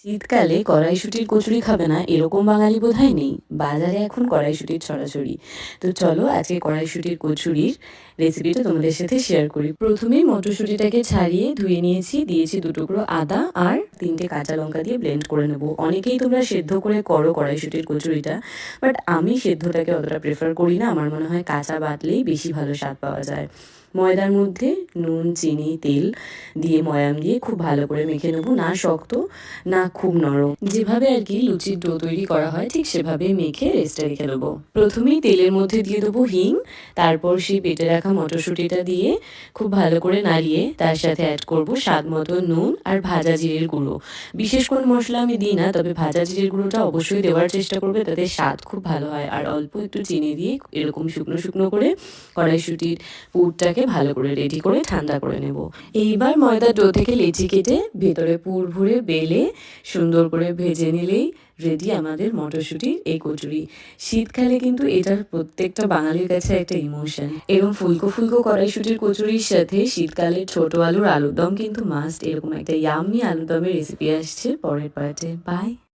শীতকালে কড়াইশুটির কচুরি খাবে না, এরকম বাঙালি বোধহয় নেই। বাজারে এখন কড়াইশুটির ছড়াছড়ি। তো চলো আজকে কড়াইশুটির কচুরির রেসিপিটা তোমাদের সাথে শেয়ার করি। প্রথমেই মটরশুঁটিটাকে ছাড়িয়ে ধুয়ে নিয়েছি, দিয়েছি দু টুকরো আদা আর তিনটে কাঁচা লঙ্কা দিয়ে ব্লেন্ড করে নেব। অনেকেই তোমরা সেদ্ধ করে করো কড়াইশুটির কচুরিটা বাট আমি সেদ্ধটাকে অতটা প্রেফার করি না। আমার মনে হয় কাঁচা বাটলেই বেশি ভালো স্বাদ পাওয়া যায়। ময়দার মধ্যে নুন, চিনি, তেল দিয়ে ময়াম দিয়ে খুব ভালো করে মেখে নেব। না শক্ত, না খুব নরম। যেভাবে আর কি লুচির ডো তৈরি করা হয়, ঠিক সেভাবে মেখে রেস্টে রেখে দেবো। প্রথমেই তেলের মধ্যে দিয়ে দেবো হিং, তারপর সেই বেটে রাখা মটরশুঁটিটা দিয়ে খুব ভালো করে নাড়িয়ে তার সাথে অ্যাড করব স্বাদ মতো নুন আর ভাজা জিরের গুঁড়ো। বিশেষ কোনো মশলা আমি দিই না, তবে ভাজা জিরের গুঁড়োটা অবশ্যই দেওয়ার চেষ্টা করবে, তাতে স্বাদ খুব ভালো হয়। আর অল্প একটু চিনি দিয়ে এরকম শুকনো শুকনো করে কড়াইশুটির পুরটাকে ভালো করে রেডি করে ঠান্ডা করে নেব। এইবার ময়দা ডো থেকে লেচি কেটে ভেতরে পুর ভরে বেলে সুন্দর করে ভেজে নিলেই রেডি আমাদের মটরশুঁটির এই কচুরি। শীতকালে কিন্তু এটার প্রত্যেকটা বাঙালির কাছে একটা ইমোশন এবং ফুলকো ফুলকো কড়াইশুটির কচুরির সাথে শীতকালে ছোট আলুর আলুর দম কিন্তু মাস্ট এরকম একটা ইয়াম্মি আলুর দমের রেসিপি আসছে পরের পার্টে বাই